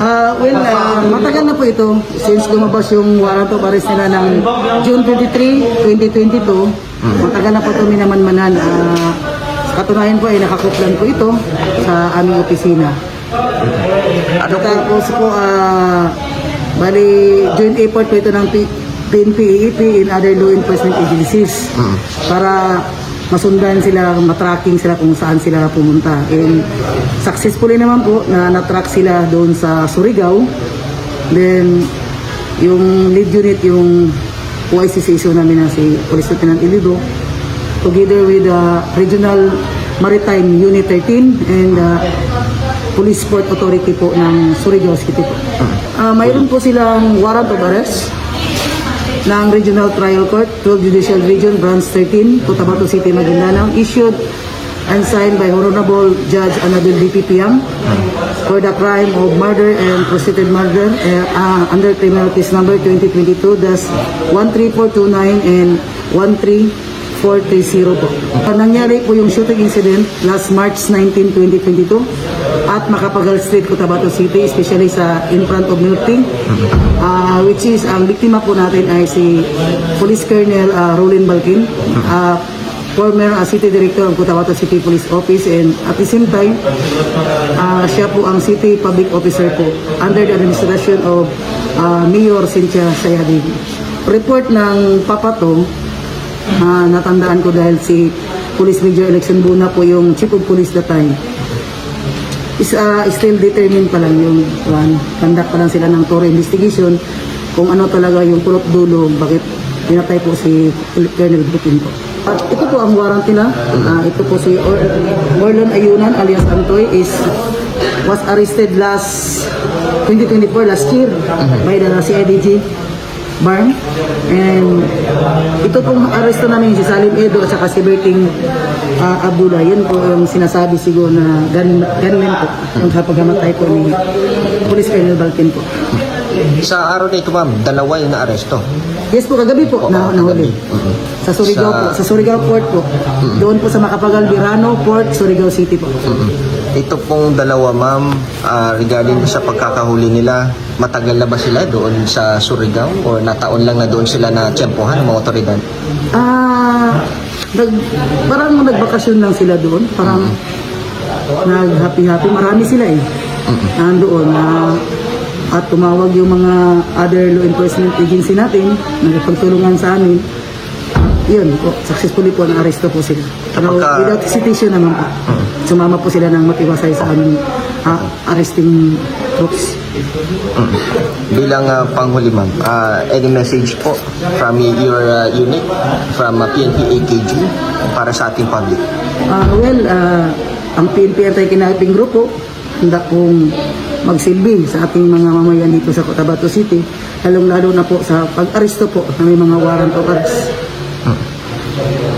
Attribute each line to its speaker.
Speaker 1: Ah, well, ah, matagal na po ito since lumabas yung warrant of arrest nila ng June 23, 2022. Matagal na po ito minamanmanan. Sa katunayan po ay nakakuplan po ito sa aming opisina.
Speaker 2: Ano po?
Speaker 1: Tapos po, ah, bali, joint effort po ito ng PNP, EEP, and other law enforcement agencies para masundan sila, matracking sila kung saan sila pumunta. And successfully naman po na natrack sila doon sa Surigao. Then, yung lead unit, yung OICC namin na si Police Lieutenant Ilido, together with the Regional Maritime Unit 13 and uh, Police Port Authority po ng Surigao City po. Ah, mayroon po silang warrant of arrest ng Regional Trial Court, 12 Judicial Region, Branch 13, Cotabato City, Maguindanao, issued and signed by Honorable Judge Anabel DPPM for the crime of murder and prostituted murder uh, uh, under criminal case number 2022-13429 and 13430 po. Nangyari po yung shooting incident last March 19, 2022 at Macapagal Street, Cotabato City, especially sa in front of Milting, uh, which is ang biktima po natin ay si Police Colonel uh, Rolin Balkin, uh, former uh, City Director ng Cotabato City Police Office and at the same time, uh, siya po ang City Public Officer po under the administration of uh, Mayor Cynthia Sayadi. Report ng Papato, uh, natandaan ko dahil si Police Major Election Buna po yung Chief of Police that time is uh, still determined pa lang yung one, conduct pa lang sila ng thorough investigation kung ano talaga yung pulot dulo, bakit pinatay po si Colonel Butin po. At ito po ang warrant nila. Ah, ito po si Or Orlon Ayunan alias Antoy is was arrested last 2024 last year by the CIDG Barn. And ito pong aresto namin si Salim Edo at saka si Berting uh, Abdullah. Yan po yung sinasabi siguro na gun, gunman po yung kapagamatay po ni Police Colonel Balkin po.
Speaker 2: Sa araw na ito, ma'am, dalawa yung na-aresto.
Speaker 1: Yes po, kagabi po, na, nahuli. Sa Surigao po, sa Surigao Port po. Doon po sa Macapagal, Birano Port, Surigao City po.
Speaker 2: Ito pong dalawa, ma'am, ah, regarding sa pagkakahuli nila, matagal na ba sila doon sa Surigao? Or nataon lang na doon sila na tiyempohan ng mga otoridad?
Speaker 1: Ah, nag, parang nagbakasyon lang sila doon. Parang nag-happy-happy. Marami sila eh. Nandoon na at tumawag yung mga other law enforcement agency natin, nagpagtulungan sa amin. Yun po, successfully po na-aresto po sila. Pero
Speaker 2: Kapagka-
Speaker 1: without hesitation naman po. Sumama po sila ng matiwasay sa aming ah, arresting troops.
Speaker 2: Bilang ah, panghuli, ma'am, ah, any message po from your ah, unit, from ah, PNP AKG, para sa ating public?
Speaker 1: Ah, well, ah, ang PNP Anti-Kidnapping Group po, handa pong magsilbi sa ating mga mamayan dito sa Cotabato City, lalong-lalo na po sa pag-aresto po ng mga warrant of arrest.
Speaker 2: Okay.